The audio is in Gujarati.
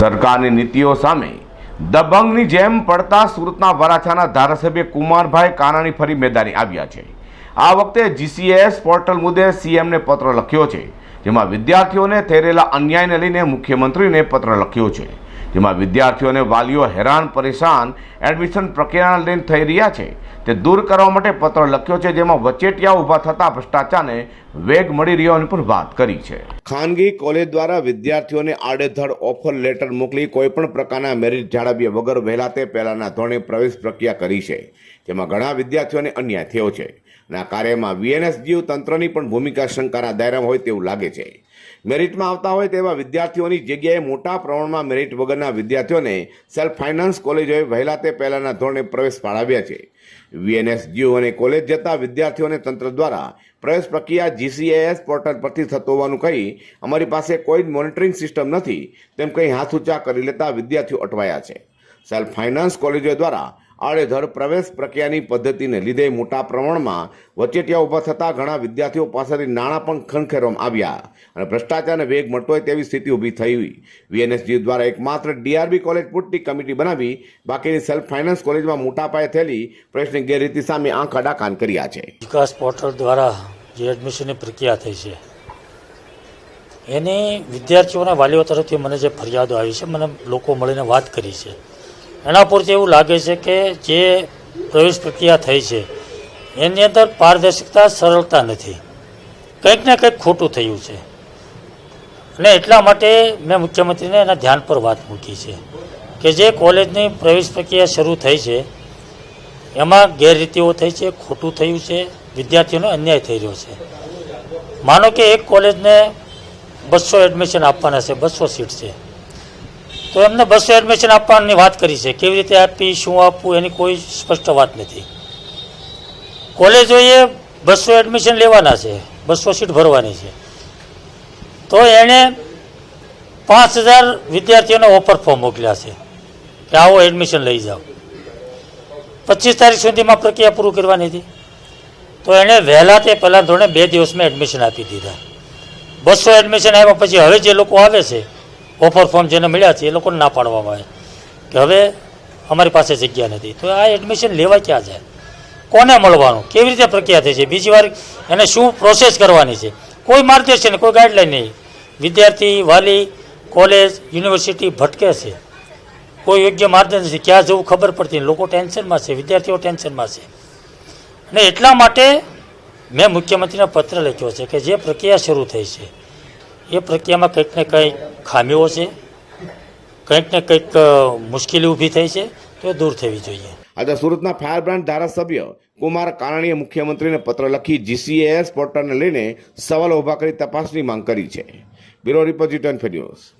સરકારની નીતિઓ સામે દબંગની જેમ પડતા સુરતના વરાછાના ધારાસભ્ય કુમારભાઈ કાનાણી ફરી મેદાને આવ્યા છે. આ વખતે જીસીએસ પોર્ટલ મુદ્દે સીએમને પત્ર લખ્યો છે, જેમાં વિદ્યાર્થીઓને થઈ અન્યાયને લઈને મુખ્યમંત્રીને પત્ર લખ્યો છે. જેમાં વિદ્યાર્થીઓને વાલીઓ હેરાન, પરેશાન, એડમિશન પ્રક્રિયાને લઈને થઈ રહ્યા છે. તે દૂર કરવા માટે પત્ર લખ્યો છે, જેમાં વચેટિયા ઊભા થતા ભ્રષ્ટાચારને વેગ મળી રહ્યોની પણ વાત કરી છે. ખાનગી કોલેજ દ્વારા વિદ્યાર્થીઓને આડેધડ ઓફર લેટર મોકલી કોઈપણ પ્રકારના મેરિટ જાળવ્યા વગર વહેલા તે પહેલાના ધોરણે પ્રવેશ પ્રક્રિયા કરી છે. જેમાં ઘણા વિદ્યાર્થીઓને અન્યાય થયો છે. આ કાર્યમાં વીએનએસજીયુ તંત્રની પણ ભૂમિકા શંકાના દાયરામાં હોય તેવું લાગે છે. મેરિટમાં આવતા હોય તેવા વિદ્યાર્થીઓની જગ્યાએ મોટા પ્રમાણમાં મેરિટ વગરના વિદ્યાર્થીઓને સેલ્ફ ફાઇનાન્સ કોલેજોએ વહેલા તે પહેલાના ધોરણે પ્રવેશ ફાળવ્યા છે. વીએનએસજીયુ અને કોલેજ જતા વિદ્યાર્થીઓને તંત્ર દ્વારા પ્રવેશ પ્રક્રિયા જીસીએએસ પોર્ટલ પરથી થતો હોવાનું કહી અમારી પાસે કોઈ જ મોનિટરિંગ સિસ્ટમ નથી તેમ કંઈ હાથ ઊંચા કરી લેતા વિદ્યાર્થીઓ અટવાયા છે. સેલ્ફ ફાઇનાન્સ કોલેજો દ્વારા આડેધડ પ્રવેશ પ્રક્રિયાની પદ્ધતિને લીધે મોટા પ્રમાણમાં વચેટિયા ઊભા થતાં ઘણા વિદ્યાર્થીઓ પાસેથી નાણાં પણ ખંખેરવામાં આવ્યા અને ભ્રષ્ટાચારને વેગ મળતો હોય તેવી સ્થિતિ ઊભી થઈ. વીએનએસજી દ્વારા એકમાત્ર ડીઆરબી કોલેજ પૂરતી કમિટી બનાવી બાકીની સેલ્ફ ફાઇનાન્સ કોલેજમાં મોટા પાયે થયેલી પ્રશ્નની ગેરરીતિ સામે આંખ કાન કર્યા છે. વિકાસ પોર્ટલ દ્વારા જે એડમિશનની પ્રક્રિયા થઈ છે, એની વિદ્યાર્થીઓના વાલીઓ તરફથી મને જે ફરિયાદો આવી છે, મને લોકો મળીને વાત કરી છે. એના પરથી એવું લાગે છે કે જે પ્રવેશ પ્રક્રિયા થઈ છે, એની અંદર પારદર્શકતા, સરળતા નથી. કંઈક ને કંઈક ખોટું થયું છે. અને એટલા માટે મેં મુખ્યમંત્રીને એના ધ્યાન પર વાત મૂકી છે કે જે કોલેજની પ્રવેશ પ્રક્રિયા શરૂ થઈ છે, એમાં ગેરરીતિઓ થઈ છે, ખોટું થયું છે, વિદ્યાર્થીઓનો અન્યાય થઈ રહ્યો છે. માનો કે એક કોલેજને બસો એડમિશન આપવાના છે, બસો સીટ છે. તો એમને બસો એડમિશન આપવાની વાત કરી છે. કેવી રીતે આપી, શું આપવું, એની કોઈ સ્પષ્ટ વાત નથી. કોલેજોએ બસો એડમિશન લેવાના છે. બસો સીટ ભરવાની છે. તો એણે પાંચ હજાર વિદ્યાર્થીઓને ઓફર ફોર્મ મોકલ્યા છે કે આવો એડમિશન લઈ જાઓ. પચીસ તારીખ સુધીમાં પ્રક્રિયા પૂરું કરવાની હતી. તો એણે વહેલા તે પહેલાં ધોરણે બે દિવસમાં એડમિશન આપી દીધા. બસો એડમિશન આવ્યા પછી હવે જે લોકો આવે છે ઓફર ફોર્મ જેને મળ્યા છે એ લોકોને ના પાડવામાં આવે. કે હવે અમારી પાસે જગ્યા નથી. તો આ એડમિશન લેવા ક્યાં જાય? કોને મળવાનું? કેવી રીતે પ્રક્રિયા થઈ છે? બીજી વાર એને શું પ્રોસેસ કરવાની છે? કોઈ માર્ગદર્શન કોઈ ગાઈડલાઈન નહીં. વિદ્યાર્થી, વાલી કોલેજ યુનિવર્સિટી ભટકે છે. કોઈ યોગ્ય માર્ગદર્શન નથી. ક્યાં જવું ખબર પડતી. લોકો ટેન્શનમાં છે. વિદ્યાર્થીઓ ટેન્શનમાં છે. અને એટલા માટે મેં મુખ્યમંત્રીને પત્ર લખ્યો છે કે જે પ્રક્રિયા શરૂ થઈ છે એ પ્રક્રિયામાં કંઈક ને કંઈક ખામીઓ છે, કંઈક ને કંઈક મુશ્કેલી ઊભી થઈ છે, તો એ દૂર થવી જોઈએ. આજે સુરતના ફાયર બ્રાન્ડ ધારાસભ્ય કુમાર કાનાણીએ મુખ્યમંત્રીને પત્ર લખી જીસીએએસ પોર્ટલને લઈને સવાલો ઊભા કરી તપાસની માંગ કરી છે. Bureau રિપોઝિટન return news